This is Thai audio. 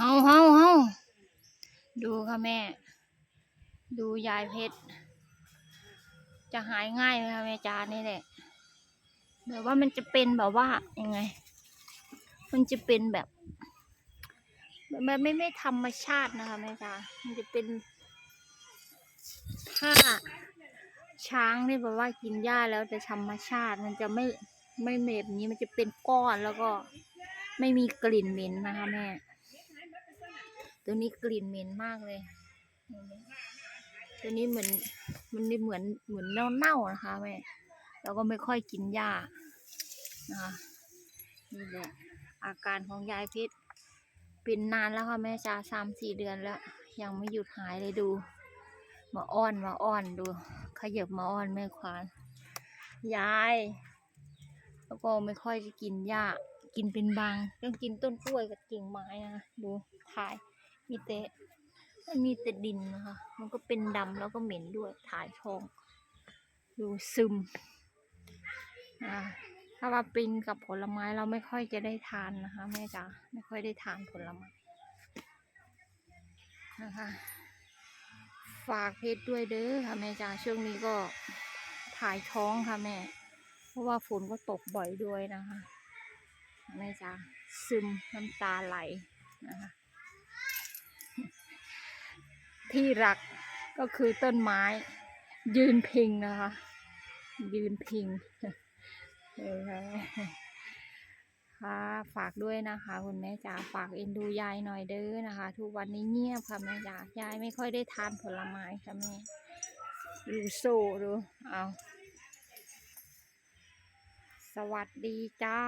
เฮาเฮาเฮาดูค่ะแม่ ดูยายเพชร จะหายง่ายไหมคะแม่จานี่แหละแบบว่ามันจะเป็นแบบว่ายังไง มันจะเป็นแบบแบบไม่ไม่ธรรมชาตินะคะแม่จามันจะเป็นถ้าช้างที่แบบว่ากินหญ้าแล้วจะธรรมชาติ มันจะไม่ไม่เม็ดนี้มันจะเป็นก้อนแล้วก็ไม่มีกลิ่นเหม็นนะคะแม่ ตัวนี้กลิ่นเหม็นมากเลย ตัวนี้เหมือนมันนี่เหมือนเหมือนเน่าๆนะคะแม่แล้วก็ไม่ค่อยกินหญ้านะคะนี่แหละอาการของยายพชรเป็นนานแล้วค่ะแม่จ้าสามสี่เดือนแล้ว ยังไม่หยุดหายเลยดู มาอ้อนมาอ้อนดู ขยับมาอ้อนแม่ควานยาย แล้วก็ไม่ค่อยจะกินหญ้ากินเป็นบาง ต้องกินต้นกล้วยกับกิ่งไม้นะดูถ่าย มีแต่มันมีแต่ดินนะคะ มันก็เป็นดำแล้วก็เหม็นด้วย ถ่ายท้อง ดูซึมถ้าว่าปริงกับผลไม้เราไม่ค่อยจะได้ทานนะคะแม่จ๋าไม่ค่อยได้ทานผลไม้นะคะ ฝากเพจด้วยเด้อค่ะแม่จ๋าช่วงนี้ก็ถ่ายท้องค่ะแม่ เพราะว่าฝนก็ตกบ่อยด้วยนะคะแม่จ๋าซึมน้ำตาไหลนะคะ ที่รักก็คือต้นไม้ ยืนพิงนะคะ ยืนพิงค่ะค่ะฝากด้วยนะคะคุณแม่จ๋าฝากเอ็นดูยายหน่อยเด้อนะคะ ทุกวันนี้เงียบค่ะแม่จ๋ายายไม่ค่อยได้ทานผลไม้ค่ะแม่ดูโซ่ดูเอาสวัสดีจ้า